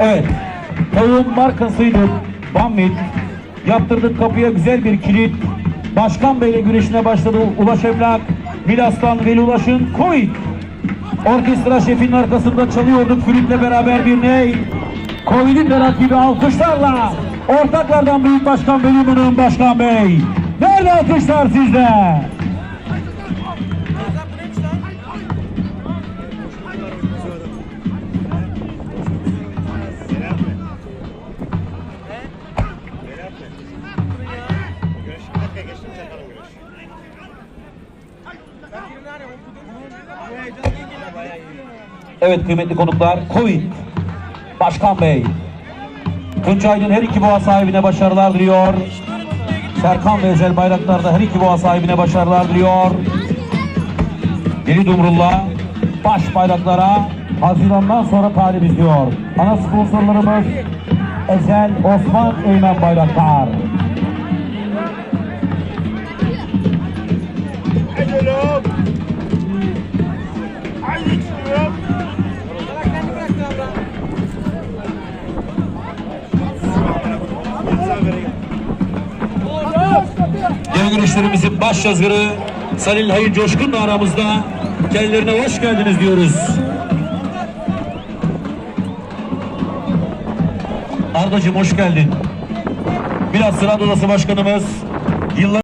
Evet. Tavuğun markasıydı. Bambit. Yaptırdık kapıya güzel bir kilit. Başkan Bey'le güreşine başladı Ulaş Emlak. Milas'tan Veli Ulaş'ın Covid. Orkestra şefinin arkasında çalıyorduk flütle beraber bir ney. Covid'in de rakibi alkışlarla. Ortaklardan Büyük Başkan Mınık Başkan Bey. Nerede alkışlar sizde? Evet kıymetli konuklar, Covid, Başkan Bey, Tunç Aydın her iki boğa sahibine başarılar diliyor. Serkan ve Ezel Bayraktar da her iki boğa sahibine başarılar diliyor. Deli Dumrullah, baş bayraklara Haziran'dan sonra talibiz diyor. Ana sponsorlarımız Ezel Osman Eymen Bayraktar. Dev güreşlerimizin baş yazarı Salil Hayır Coşkun da aramızda. Kendilerine hoş geldiniz diyoruz. Ardacığım hoş geldin. Biraz Sırat Odası Başkanımız yıllar